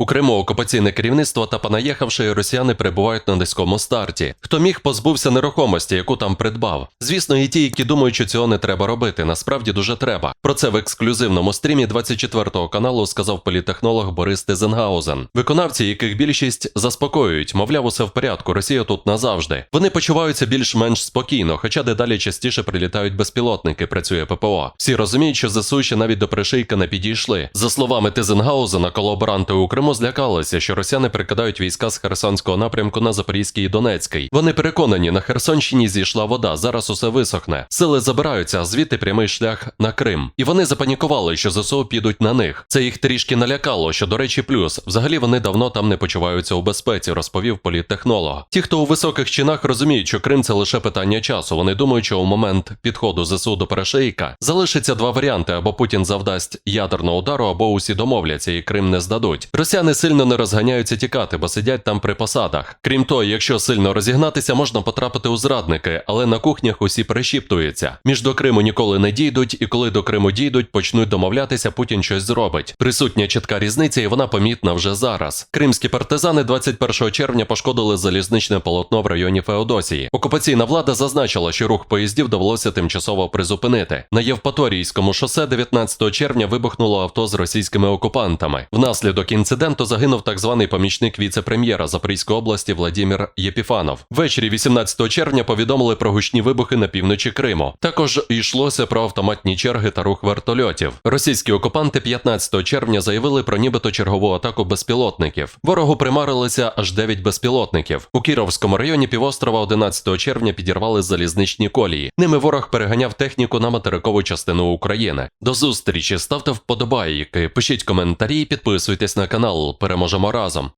У Криму окупаційне керівництво та понаїхавши росіяни перебувають на низькому старті. Хто міг позбувся нерухомості, яку там придбав. Звісно, і ті, які думають, що цього не треба робити. Насправді дуже треба. Про це в ексклюзивному стрімі 24 каналу сказав політехнолог Борис Тезенгаузен. Виконавці, яких більшість заспокоюють, мовляв, усе в порядку. Росія тут назавжди. Вони почуваються більш-менш спокійно, хоча дедалі частіше прилітають безпілотники. Працює ППО. Всі розуміють, що ЗСУ ще навіть до пришийка не підійшли. За словами Тезенгаузена, колаборанти у Криму злякалися, що росіяни прикидають війська з Херсонського напрямку на Запорізький і Донецький. Вони переконані, на Херсонщині зійшла вода, зараз усе висохне. Сили забираються, а звідти прямий шлях на Крим. І вони запанікували, що ЗСУ підуть на них. Це їх трішки налякало, що, до речі, плюс. Взагалі вони давно там не почуваються у безпеці, розповів політтехнолог. Ті, хто у високих чинах розуміють, що Крим це лише питання часу. Вони думають, що у момент підходу ЗСУ до перешийка залишиться два варіанти: або Путін завдасть ядерного удару, або усі домовляться і Крим не здадуть. Росіяни сильно не розганяються тікати, бо сидять там при посадах. Крім того, якщо сильно розігнатися, можна потрапити у зрадники, але на кухнях усі перешіптуються. Між до Криму ніколи не дійдуть, і коли до Криму дійдуть, почнуть домовлятися, Путін щось зробить. Присутня чітка різниця, і вона помітна вже зараз. Кримські партизани 21 червня пошкодили залізничне полотно в районі Феодосії. Окупаційна влада зазначила, що рух поїздів довелося тимчасово призупинити. На Євпаторійському шосе 19 червня вибухнуло авто з російськими окупантами. Внаслідок інциденту загинув так званий помічник віце-прем'єра Запорізької області Владимир Єпіфанов. Ввечері 18 червня повідомили про гучні вибухи на півночі Криму. Також йшлося про автоматні черги та рух вертольотів. Російські окупанти 15 червня заявили про нібито чергову атаку безпілотників. Ворогу примарилися аж 9 безпілотників. У Кіровському районі півострова 11 червня підірвали залізничні колії. Ними ворог переганяв техніку на материкову частину України. До зустрічі ставте вподобайки, пишіть коментарі, підписуйтесь на канал. Переможемо разом.